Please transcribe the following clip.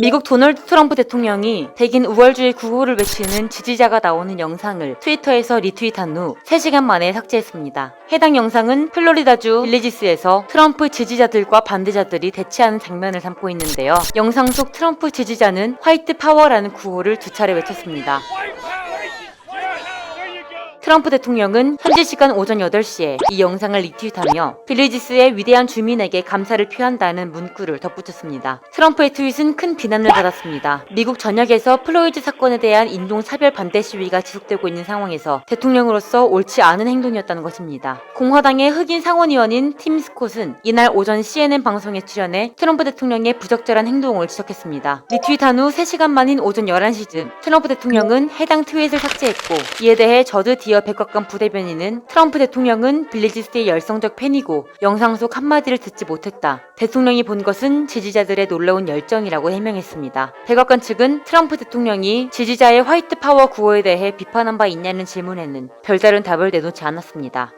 미국 도널드 트럼프 대통령이 백인 우월주의 구호를 외치는 지지자가 나오는 영상을 트위터에서 리트윗한 후 3시간 만에 삭제했습니다. 해당 영상은 플로리다주 빌리지스에서 트럼프 지지자들과 반대자들이 대치하는 장면을 담고 있는데요. 영상 속 트럼프 지지자는 화이트 파워라는 구호를 두 차례 외쳤습니다. 트럼프 대통령은 현지 시간 오전 8시에 이 영상을 리트윗하며 빌리지스의 위대한 주민에게 감사를 표한다는 문구를 덧붙였습니다. 트럼프의 트윗은 큰 비난을 받았습니다. 미국 전역에서 플로이드 사건에 대한 인종차별 반대 시위가 지속되고 있는 상황에서 대통령으로서 옳지 않은 행동이었다는 것입니다. 공화당의 흑인 상원의원인 팀 스콧은 이날 오전 CNN 방송에 출연해 트럼프 대통령의 부적절한 행동을 지적했습니다. 리트윗한 후 3시간 만인 오전 11시쯤 트럼프 대통령은 해당 트윗을 삭제했고 이에 대해 저드 디어 백악관 부대변인은 트럼프 대통령은 빌리지스의 열성적 팬이고 영상 속 한마디를 듣지 못했다. 대통령이 본 것은 지지자들의 놀라운 열정이라고 해명했습니다. 백악관 측은 트럼프 대통령이 지지자의 화이트 파워 구호에 대해 비판한 바 있냐는 질문에는 별다른 답을 내놓지 않았습니다.